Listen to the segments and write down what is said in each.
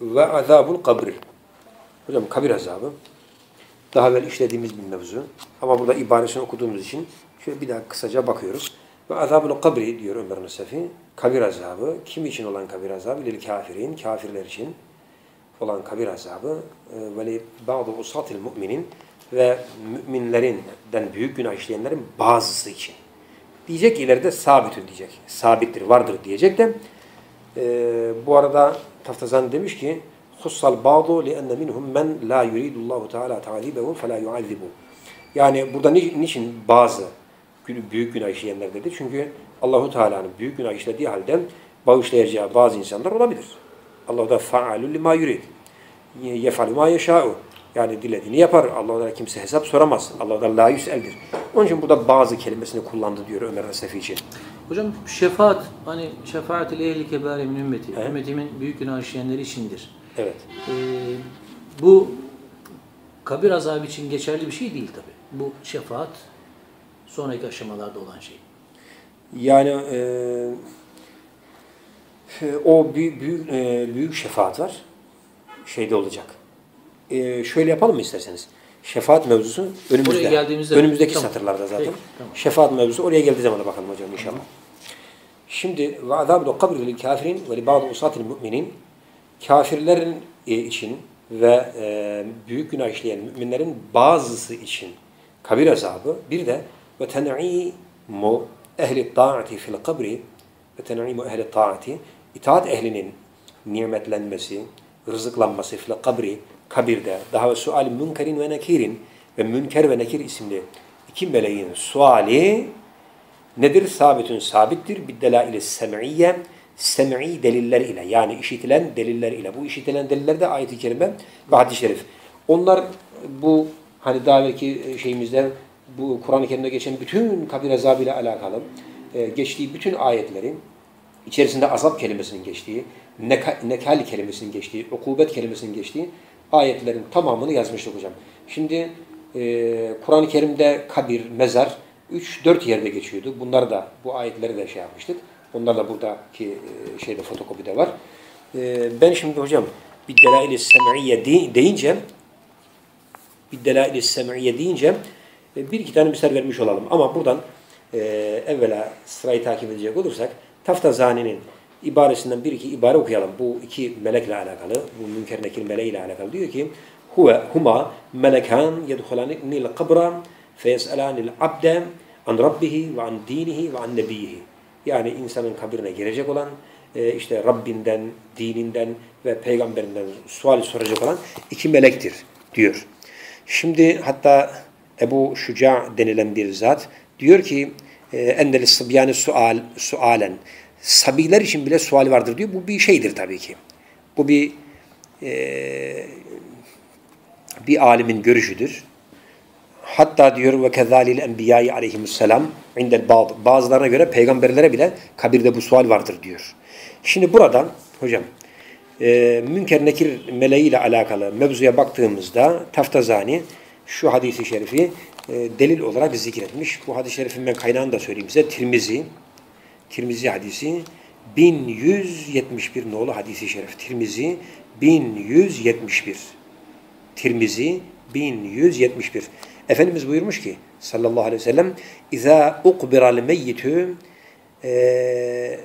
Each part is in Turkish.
ve azabul kabri. Hocam kabir azabı. Daha evvel işlediğimiz bir mevzu. Ama burada ibaresini okuduğumuz için şöyle bir daha kısaca bakıyoruz. Ve azabul kabri diyor Ömer Nesefi. Kabir azabı. Kim için olan kabir azabı? Lil kafirin. Kafirler için olan kabir azabı. Ve li bazı usatil müminin ve müminlerinden büyük günah işleyenlerin bazısı için. Diyecek ileride sabittir diyecek. Sabittir, vardır diyecek de e, bu arada Taftazan demiş ki hussal ba'du li'enne minhum men la yuridullahu teala ta'zibehu fe la yu'azzibu. Yani burada ni, niçin bazı büyük günah işleyenler dedi? Çünkü Allahu Teala'nın büyük günah işlediği halde bağışlayacağı bazı insanlar olabilir. Allah da fa'alul lima yurid. Yefalu ma yeşâ'u. Yani dilediğini yapar. Allah'dan kimse hesap soramaz. Allah'dan la yüseldir. Onun için burada bazı kelimesini kullandı diyor Ömer Nesefi için. Hocam şefaat hani şefaat ile ehli kebâre min ümmeti. Ümmetimin büyük günah işleyenleri içindir. Evet. Ee, bu kabir azabı için geçerli bir şey değil tabi. Bu şefaat sonraki aşamalarda olan şey. Yani e, o büyük, büyük, e, büyük şefaat var. Şeyde olacak. E, şöyle yapalım mı isterseniz? Şefaat mevzusu önümüzde. Geldiğimizde önümüzdeki tamam. satırlarda zaten. Peki, tamam. Şefaat mevzusu oraya geldiği zaman bakalım hocam inşallah. Şimdi ve azabul kabri lil kafirin ve li bazı usatil müminin kafirlerin e, için ve e, büyük günah işleyen müminlerin bazısı için kabir azabı bir de ve ten'imu ehli taati fil kabri ve ten'imu ehli taati itaat ehlinin nimetlenmesi, rızıklanması fil kabri kabirde daha ve sual münkerin ve nekirin ve münker ve nekir isimli iki meleğin suali nedir? Sabitün sabittir. Bir delail-i sem'iyye sem'i deliller ile yani işitilen deliller ile. Bu işitilen deliller de ayet-i kerime ve hadis-i şerif. Onlar bu hani daha evvelki şeyimizde bu Kur'an-ı Kerim'de geçen bütün kabir azabı ile alakalı e, geçtiği bütün ayetlerin içerisinde azap kelimesinin geçtiği, neka, nekal kelimesinin geçtiği, ukubet kelimesinin geçtiği ayetlerin tamamını yazmıştık hocam. Şimdi e, Kur'an-ı Kerim'de kabir, mezar 3-4 yerde geçiyordu. Bunları da bu ayetleri de şey yapmıştık. Onlar da buradaki e, şeyde fotokopide var. E, ben şimdi hocam bir delail-i sem'iyye deyince bir delail-i sem'iyye deyince e, bir iki tane misal vermiş olalım. Ama buradan e, evvela sırayı takip edecek olursak Taftazani'nin ibaresinden bir iki ibare okuyalım. Bu iki melekle alakalı, bu münker nekir meleğiyle alakalı. Diyor ki huve huma melekan yedhulanil kabra feyeselanil abde an rabbihi ve an dinihi ve an nebiyihi. Yani insanın kabrine girecek olan, e, işte Rabbinden, dininden ve peygamberinden sual soracak olan iki melektir diyor. Şimdi hatta Ebu Şuca denilen bir zat diyor ki endeli sıbyani sual sualen sabiler için bile sual vardır diyor. Bu bir şeydir tabii ki. Bu bir e, bir alimin görüşüdür. Hatta diyor ve kezalil enbiyayı aleyhimusselam indel bazı bazılarına göre peygamberlere bile kabirde bu sual vardır diyor. Şimdi buradan hocam e, münker nekir meleğiyle alakalı mevzuya baktığımızda Taftazani şu hadisi şerifi e, delil olarak zikretmiş. Bu hadis-i şerifin ben kaynağını da söyleyeyim size. Tirmizi, Tirmizi hadisi 1171 nolu hadisi şerif. Tirmizi 1171. Tirmizi 1171. Efendimiz buyurmuş ki sallallahu aleyhi ve sellem ukbiral meyyitü e,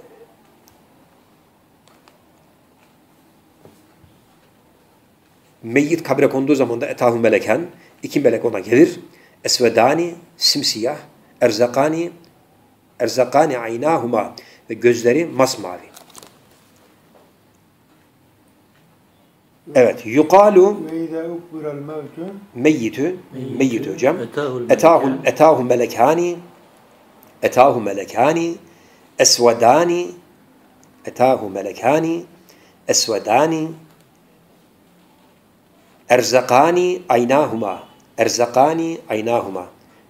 meyyit kabre konduğu zaman da etahu meleken iki melek ona gelir. Esvedani simsiyah erzakani erzakani aynahuma ve gözleri masmavi. Evet. Yukalu meyyitü meyyitü hocam. Etahu etahu melekani etahu melekani esvedani etahu melekani esvedani erzakani aynahuma erzakani aynahuma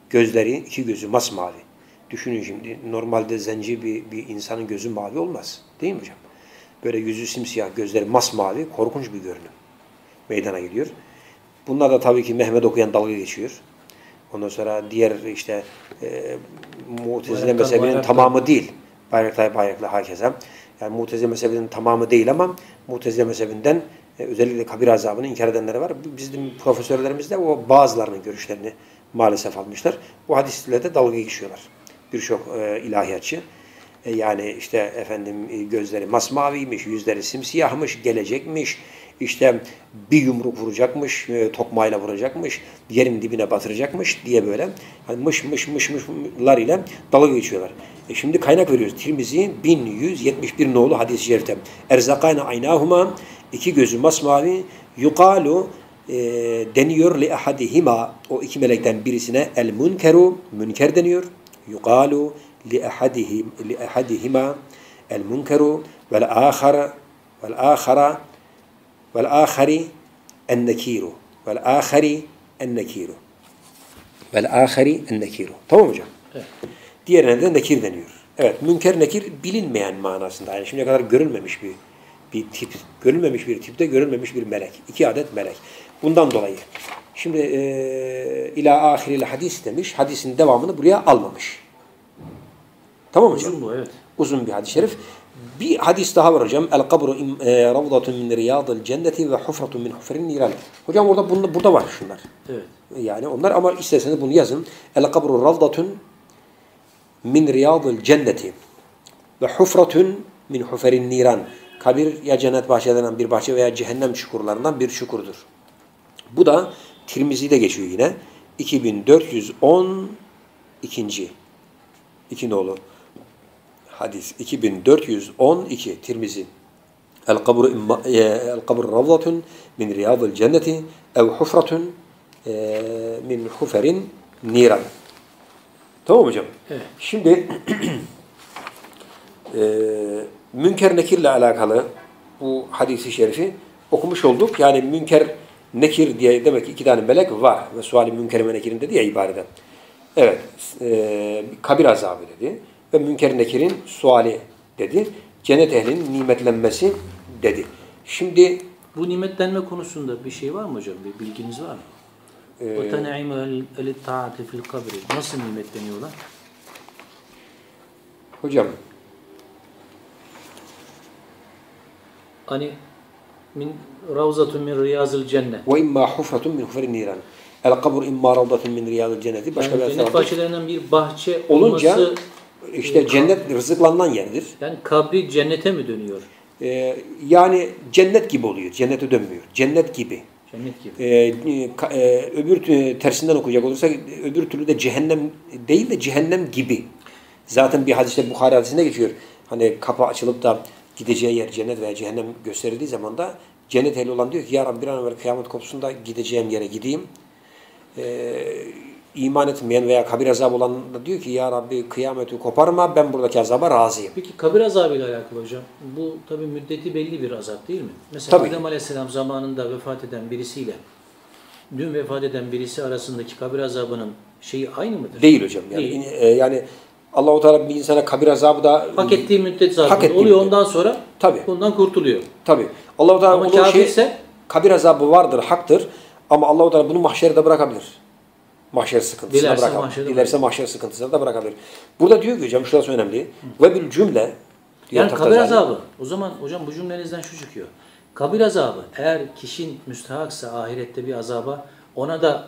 gözleri iki gözü masmavi. Düşünün şimdi normalde zenci bir, bir insanın gözü mavi olmaz. Değil mi hocam? Böyle yüzü simsiyah, gözleri masmavi, korkunç bir görünüm. Meydana geliyor. Bunlar da tabii ki Mehmet okuyan dalga geçiyor. Ondan sonra diğer işte e, Mu'tezile mezhebinin tamamı değil. Bayraktar bayraklı hakeza. Yani Mutezile mezhebinin tamamı değil ama Mutezile mezhebinden e, özellikle kabir azabını inkar edenler var. Bizim profesörlerimiz de o bazılarının görüşlerini maalesef almışlar. Bu hadisle de dalga geçiyorlar. Birçok e, ilahiyatçı. E, yani işte efendim e, gözleri masmaviymiş, yüzleri simsiyahmış, gelecekmiş. İşte bir yumruk vuracakmış, e, tokmayla vuracakmış, yerin dibine batıracakmış diye böyle hani mış mış mış mışlar ile dalga geçiyorlar. E şimdi kaynak veriyoruz. Tirmizi 1171 nolu hadis-i şerifte. Erzakayna aynahuma iki gözü masmavi yukalu e, deniyor li ahadihima o iki melekten birisine el münkeru münker deniyor. Yukalu li ahadihim li ahadihima el münkeru vel ahar vel ahara vel ahari en nekiru vel ahari en nekiru vel ahari en nekiru. Tamam hocam? Evet. Diğerine de nekir deniyor. Evet, münker nekir bilinmeyen manasında. Yani şimdiye kadar görülmemiş bir bir tip, görülmemiş bir tipte görülmemiş bir melek. İki adet melek. Bundan dolayı. Şimdi e, ila ahiril hadis demiş. Hadisin devamını buraya almamış. Tamam mı hocam? Uzun bu evet. Uzun bir hadis-i şerif. Bir hadis daha var hocam. El kabru e, ravdatun min riyadil cenneti ve hufratun min huferin niran. Hocam orada bunda, burada var şunlar. Evet. Yani onlar ama isterseniz bunu yazın. El kabru ravdatun min riyadil cenneti ve hufratun min huferin niran. Kabir ya cennet bahçelerinden bir bahçe veya cehennem çukurlarından bir çukurdur. Bu da Tirmizi'de geçiyor yine. 2410 ikinci. İki nolu. Hadis 2412 Tirmizi. El kabru imma el kabru ravdatun min riyadil cenneti ev hufratun e, min huferin niran. Tamam hocam? Evet. Şimdi e, münker nekirle alakalı bu hadisi şerifi okumuş olduk. Yani münker nekir diye demek ki iki tane melek var. Ve suali münker ve nekirin dedi ya ibareden. Evet. E, kabir azabı dedi. Ve münker nekirin suali dedi. Cennet ehlinin nimetlenmesi dedi. Şimdi Bu nimetlenme konusunda bir şey var mı hocam? Bir bilginiz var mı? ten'ime el taati fil kabri. Nasıl nimetleniyorlar? hocam Hani min ravzatun min riyazil cennet. ve imma hufratun min huferin niran. El kabru imma ravdatun min riyadil cenneti. Başka Yani bir cennet bahçelerinden bir bahçe olunca olması işte cennet rızıklanan yerdir. yani kabri cennete mi dönüyor? Ee, yani cennet gibi oluyor. Cennete dönmüyor. Cennet gibi. Cennet gibi. Ee, e, öbür tersinden okuyacak olursak öbür türlü de cehennem değil de cehennem gibi. Zaten bir hadiste Bukhari hadisinde geçiyor. Hani kapı açılıp da gideceği yer cennet veya cehennem gösterildiği zaman da cennet ehli olan diyor ki ya Rabbi bir an evvel kıyamet kopsun da gideceğim yere gideyim. Ee, iman etmeyen veya kabir azabı olan da diyor ki ya Rabbi kıyameti koparma ben buradaki azaba razıyım. Peki kabir azabıyla alakalı hocam. Bu tabi müddeti belli bir azap değil mi? Mesela Tabii. Adem Aleyhisselam zamanında vefat eden birisiyle dün vefat eden birisi arasındaki kabir azabının şeyi aynı mıdır? Değil hocam. Yani, Değil. e, yani Allahu Teala bir insana kabir azabı da Hak ettiği müddet zaten Hak ettiği oluyor müddet. ondan sonra Tabii. bundan kurtuluyor. Tabi. Allahu Teala Ama bunun şey, kafirse kabir azabı vardır, haktır. Ama Allahu Teala bunu mahşerde bırakabilir. Mahşer sıkıntısına Dilerse bırakabilir. mahşerde Dilerse mahşer sıkıntısına da bırakabilir. Burada diyor ki hocam şurası önemli. Ve bil cümle diyor yani kabir azabı. O zaman hocam bu cümlenizden şu çıkıyor. Kabir azabı eğer kişinin müstahaksa ahirette bir azaba ona da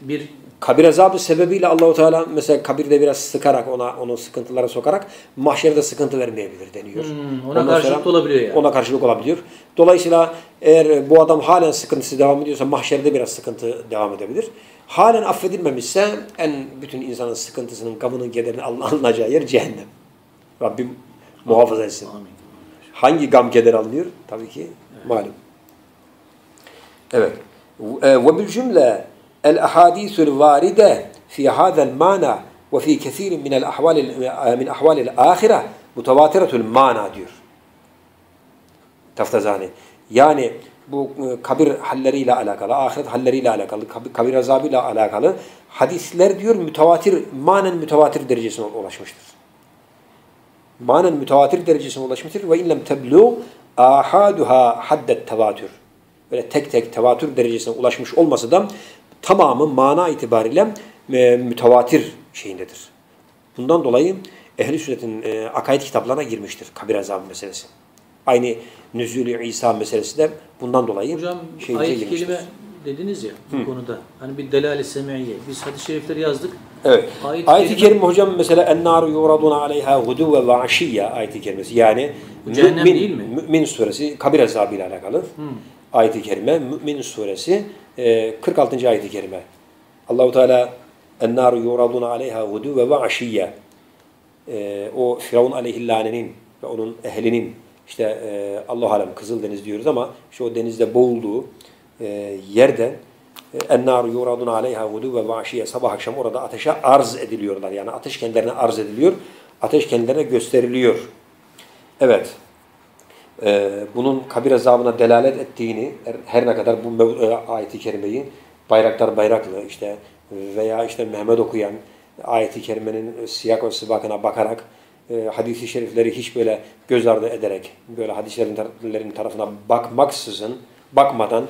bir Kabir azabı sebebiyle Allahu Teala mesela kabirde biraz sıkarak ona onu sıkıntılara sokarak mahşerde sıkıntı vermeyebilir deniyor. Hmm, ona Ondan karşılık sonra- olabiliyor yani. Ona karşılık olabiliyor. Dolayısıyla eğer bu adam halen sıkıntısı devam ediyorsa mahşerde biraz sıkıntı devam edebilir. Halen affedilmemişse en bütün insanın sıkıntısının, gamının, kederinin alın- alınacağı yer cehennem. Rabbim muhafaza etsin. amin. Hangi gam keder alınıyor? Tabii ki malum. Evet. Varide fi hada'l mana ve fi kesirin min el ahval min ahvalil ahire mutavatiretul mana diyor. Taftazani. Yani bu e, kabir halleriyle alakalı, ahiret halleriyle alakalı, kabir, azabıyla alakalı hadisler diyor mütevatir, manen mütevatir derecesine ulaşmıştır manen mütevatir derecesine ulaşmıştır ve illem teblû ahaduha haddet tevatür. Böyle tek tek tevatür derecesine ulaşmış olması da tamamı mana itibariyle e, mütevatir şeyindedir. Bundan dolayı ehli sünnetin e, akaid kitaplarına girmiştir kabir azabı meselesi. Aynı nüzulü İsa meselesi de bundan dolayı Hocam girmiştir. kelime dediniz ya bu konuda. Hani bir delal-i semiyye. Biz hadis-i şerifleri yazdık. Evet. Ayet-i Ayet-i kerime- hocam mesela en-naru yuraduna aleyha guduve ve aşiyye ayet-i kerimesi. Yani Mü'min, değil mi? Mü'min suresi kabir azabı ile alakalı. Ayet-i kerime Mü'min suresi e, 46. ayet-i kerime. Allahu Teala en-naru yuraduna aleyha guduve ve aşiyye. E, o Firavun aleyhillanenin ve onun ehlinin işte e, Allah alem Kızıldeniz diyoruz ama işte o denizde boğulduğu e, yerden ennar yuradun aleyha gudu ve vahşiye sabah akşam orada ateşe arz ediliyorlar. Yani ateş kendilerine arz ediliyor. Ateş kendilerine gösteriliyor. Evet. Ee, bunun kabir azabına delalet ettiğini her, ne kadar bu e, ayeti kerimeyi Bayraktar Bayraklı işte veya işte Mehmet okuyan ayeti kerimenin siyak ve sıbakına bakarak e, hadisi şerifleri hiç böyle göz ardı ederek böyle hadislerin tar- tarafına bakmaksızın bakmadan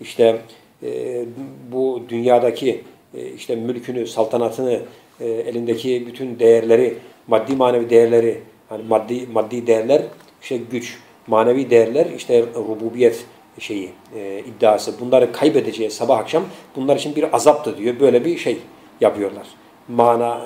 işte e, bu dünyadaki e, işte mülkünü, saltanatını, e, elindeki bütün değerleri, maddi manevi değerleri, hani maddi maddi değerler, işte güç, manevi değerler, işte rububiyet şeyi, e, iddiası bunları kaybedeceği sabah akşam bunlar için bir azaptı diyor. Böyle bir şey yapıyorlar. Mana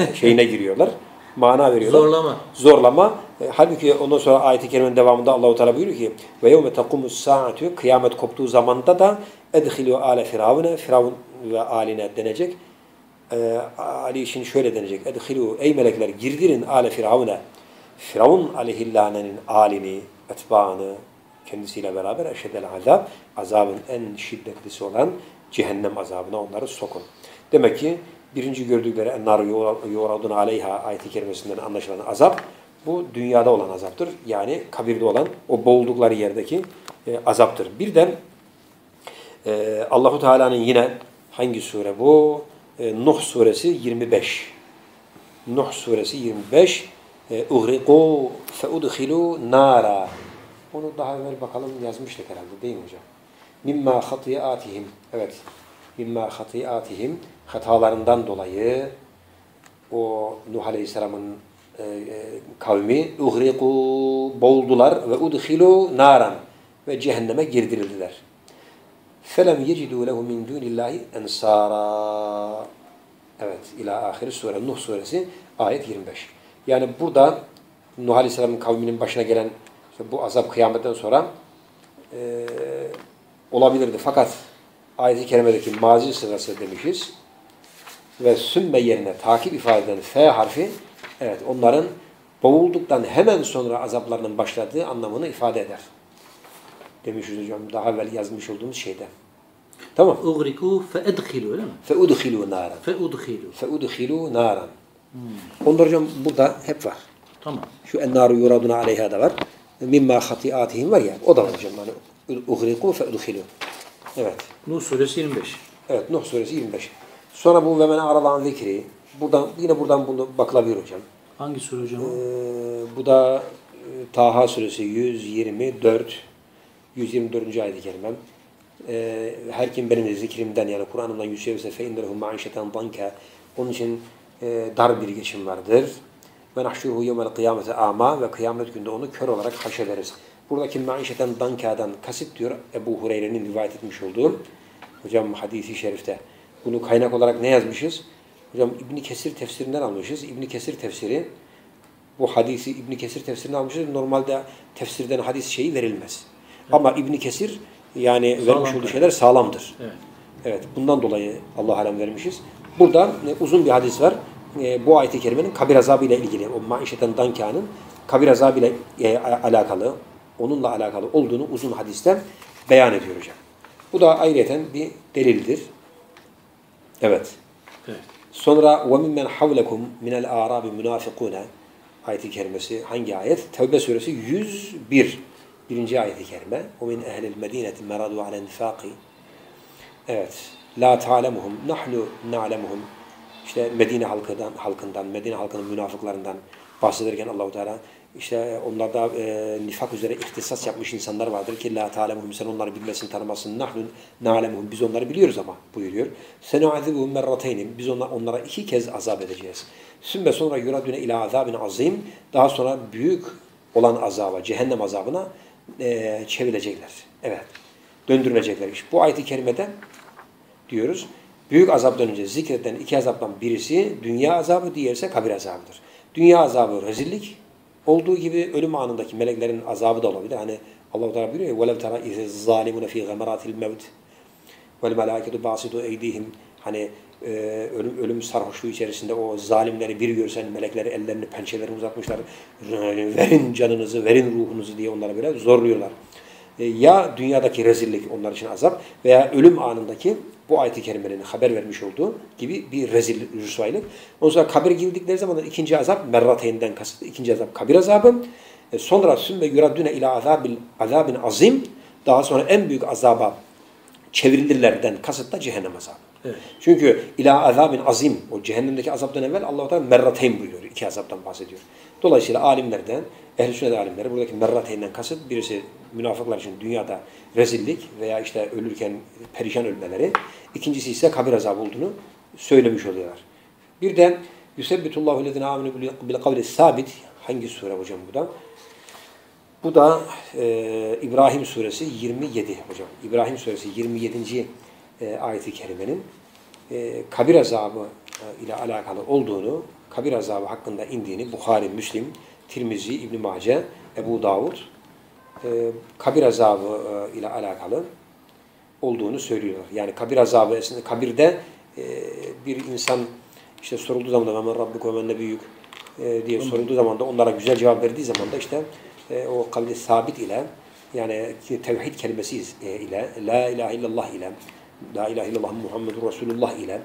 e, şeyine giriyorlar. Mana veriyorlar. Zorlama. Zorlama. E, halbuki ondan sonra ayet-i kerimenin devamında Allahu Teala buyuruyor ki ve yevme takumus saatu kıyamet koptuğu zamanda da edhilu ale firavune firavun ve aline denecek. E, Ali için şöyle denecek. Edhilu ey melekler girdirin ale firavune. Firavun aleyhillanenin alini, etbaını kendisiyle beraber eşedel azab, azabın en şiddetlisi olan cehennem azabına onları sokun. Demek ki birinci gördükleri ennar yuradun aleyha ayeti kerimesinden anlaşılan azap bu dünyada olan azaptır. Yani kabirde olan o boğuldukları yerdeki e, azaptır. Birden e, Allahu Teala'nın yine hangi sure bu? E, Nuh suresi 25. Nuh suresi 25. E, Uhriqu feudhilu nara. Onu daha evvel bakalım yazmıştık herhalde değil mi hocam? Mimma hatiatihim. Evet. Mimma hatiatihim. Hatalarından dolayı o Nuh Aleyhisselam'ın e, e, kavmi uhriku boğuldular ve udhilu naran ve cehenneme girdirildiler. Felem yecidû lehu min dûnillâhi ensârâ. Evet, ila ahiri sure, Nuh suresi ayet 25. Yani burada Nuh Aleyhisselam'ın kavminin başına gelen işte bu azap kıyametten sonra e, olabilirdi. Fakat ayet-i kerimedeki mazi sırası demişiz. Ve sümme yerine takip ifade eden F harfi evet onların boğulduktan hemen sonra azaplarının başladığı anlamını ifade eder. Demişiz hocam daha evvel yazmış olduğumuz şeyde. Tamam. Ugriku fe edhilu öyle mi? Fe udhilu naran. Fe udhilu. Fe udhilu naran. Onlar hocam burada hep var. Tamam. Şu ennaru yuraduna aleyha da var. Mimma hatiatihim var ya o da var hocam. Yani uhriku feudhilu. Evet. Nuh suresi 25. Evet Nuh suresi 25. Sonra bu ve men aradan zikri. Buradan yine buradan bunu bakılabilir hocam. Hangi sure hocam? Ee, bu da e, Taha suresi 124 124. ayet-i kerimem. Ee, her kim benim de zikrimden yani Kur'an'ımdan yüzevse fe inderhum ma'işeten danka. Onun için e, dar bir geçim vardır. Ve nahşuruhu yevmel kıyamete ama ve kıyamet günde onu kör olarak haşederiz. Buradaki maişeten danka'dan kasıt diyor Ebu Hureyre'nin rivayet etmiş olduğu hocam hadisi şerifte. Bunu kaynak olarak ne yazmışız? Hocam İbni Kesir tefsirinden almışız. İbni Kesir tefsiri bu hadisi İbni Kesir tefsirinden almışız. Normalde tefsirden hadis şeyi verilmez. Ama İbni Kesir yani Sağlam vermiş olduğu şeyler sağlamdır. Evet. Evet, bundan dolayı Allah alem vermişiz. Burada e, uzun bir hadis var. E, bu ayet-i kerimenin kabir azabı ile ilgili, o maişeten dankanın kabir azabı ile e, a- alakalı, onunla alakalı olduğunu uzun hadiste beyan ediyor hocam. Bu da ayrıyeten bir delildir. Evet. Evet. Sonra وَمِمَّنْ حَوْلَكُمْ مِنَ الْاَعْرَابِ مُنَافِقُونَ ayeti kerimesi hangi ayet? Tevbe suresi 101. Birinci ayeti kerime. وَمِنْ اَهْلِ الْمَد۪ينَةِ مَرَضُوا عَلَى النِّفَاقِ Evet. La ta'lemuhum nahnu na'lemuhum. İşte Medine halkından, halkından, Medine halkının münafıklarından bahsederken Allahu Teala işte onlarda e, nifak üzere ihtisas yapmış insanlar vardır ki la ta'lemuhum sen onları bilmesin tanımasın nahnu na'lemuhum biz onları biliyoruz ama buyuruyor. Senu'azibuhum merrateyni biz onlar, onlara iki kez azap edeceğiz. Sümme sonra yuradune ila azabin azim daha sonra büyük olan azaba cehennem azabına e, çevirecekler. Evet. Döndürülecekler. İşte bu ayet-i kerimede diyoruz. Büyük azaptan önce zikredilen iki azaptan birisi dünya azabı, diğeri ise kabir azabıdır. Dünya azabı rezillik olduğu gibi ölüm anındaki meleklerin azabı da olabilir. Hani Allah-u Teala buyuruyor ya وَلَوْ تَرَى اِذِ الظَّالِمُونَ ف۪ي غَمَرَاتِ الْمَوْتِ وَالْمَلَائِكَةُ بَاسِطُوا اَيْدِيهِمْ Hani e, ölüm, ölüm sarhoşluğu içerisinde o zalimleri bir görsen melekleri ellerini pençelerini uzatmışlar. Verin canınızı, verin ruhunuzu diye onlara böyle zorluyorlar. E, ya dünyadaki rezillik onlar için azap veya ölüm anındaki bu ayet-i kerimenin haber vermiş olduğu gibi bir rezillik, rüsvaylık. Ondan sonra kabir girdikleri zaman ikinci azap merrateyinden kasıt. ikinci azap kabir azabı. E, sonra sümme yuradüne ila azabil, azabin azim. Daha sonra en büyük azaba çevrilirlerden kasıt da cehennem azabı. Evet. Çünkü ila azabin azim o cehennemdeki azaptan evvel Allah-u Teala merrateyn buyuruyor. İki azaptan bahsediyor. Dolayısıyla alimlerden, ehl-i sünnet alimleri buradaki merrateyinden kasıt birisi münafıklar için dünyada rezillik veya işte ölürken perişan ölmeleri. ikincisi ise kabir azabı olduğunu söylemiş oluyorlar. Bir de Yusebbitullahu lezine aminu bil kavli sabit. Hangi sure hocam bu da? Bu da e, İbrahim suresi 27 hocam. İbrahim suresi 27. E, ayeti kerimenin e, kabir azabı e, ile alakalı olduğunu, kabir azabı hakkında indiğini Bukhari, Müslim, Tirmizi, İbn Mace, Ebu Davud e, kabir azabı e, ile alakalı olduğunu söylüyorlar. Yani kabir azabı esnasında kabirde e, bir insan işte sorulduğu zaman da men rabbuk ve men nebiyyük e, diye sorulduğu zaman da onlara güzel cevap verdiği zaman da işte e, o kavli sabit ile yani tevhid kelimesi e, ile la ilahe illallah ile la ilahe illallah Muhammedur Resulullah ile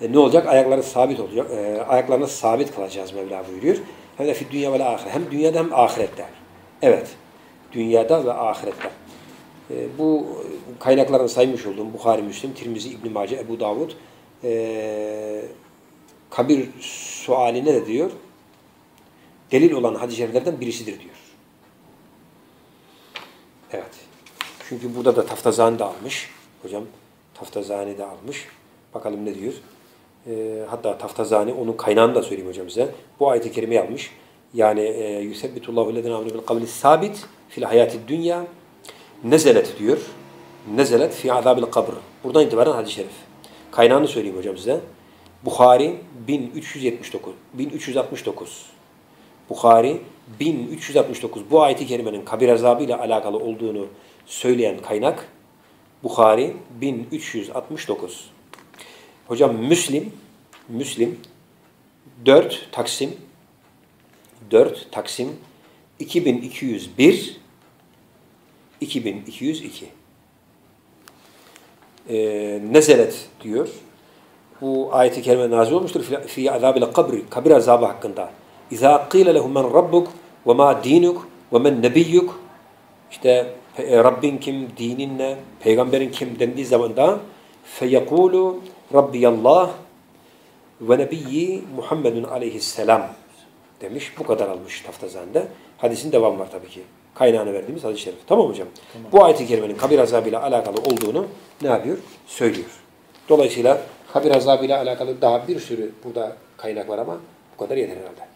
e, ne olacak? Ayakları sabit olacak. E, ayaklarını sabit kılacağız Mevla buyuruyor. Hem de fi dünya ve ahiret. Hem dünyada hem ahirette. Evet. Dünyada ve ahirette. E, bu kaynakların saymış olduğum Bukhari, Müslim, Tirmizi, İbn Mace, Ebu Davud e, kabir sualine de diyor delil olan hadis-i şeriflerden birisidir diyor. Evet. Çünkü burada da Taftazani de almış. Hocam Taftazani de almış. Bakalım ne diyor. E, hatta Taftazani onun kaynağını da söyleyeyim hocam size. Bu ayet-i kerimeyi almış. Yani e, Yusebbitullahu lezine aminu bil kavli sabit fil hayati dünya nezelet diyor. Nezelet fi azabil kabr. Buradan itibaren hadis-i şerif. Kaynağını söyleyeyim hocam size. Bukhari 1379 1369 Bukhari 1369 bu ayeti kerimenin kabir azabı ile alakalı olduğunu söyleyen kaynak Bukhari 1369. Hocam Müslim Müslim 4 Taksim 4 Taksim 2201 2202 ee, nezelet diyor. Bu ayeti kerime nazil olmuştur. Fi azabil kabri, kabir azabı hakkında. İza qila lehum men rabbuk ve ma dinuk ve men nebiyyuk işte e, Rabbin kim, dinin ne, peygamberin kim dendiği zaman da feyekulu Rabbiyallah ve nebiyyi Muhammedun aleyhisselam demiş. Bu kadar almış Taftazan'da. Hadisin devamı var tabii ki. Kaynağını verdiğimiz hadis-i şerif. Tamam hocam? Tamam. Bu ayet-i kerimenin kabir azabıyla alakalı olduğunu ne yapıyor? Söylüyor. Dolayısıyla kabir azabıyla alakalı daha bir sürü burada kaynak var ama bu kadar yeter herhalde.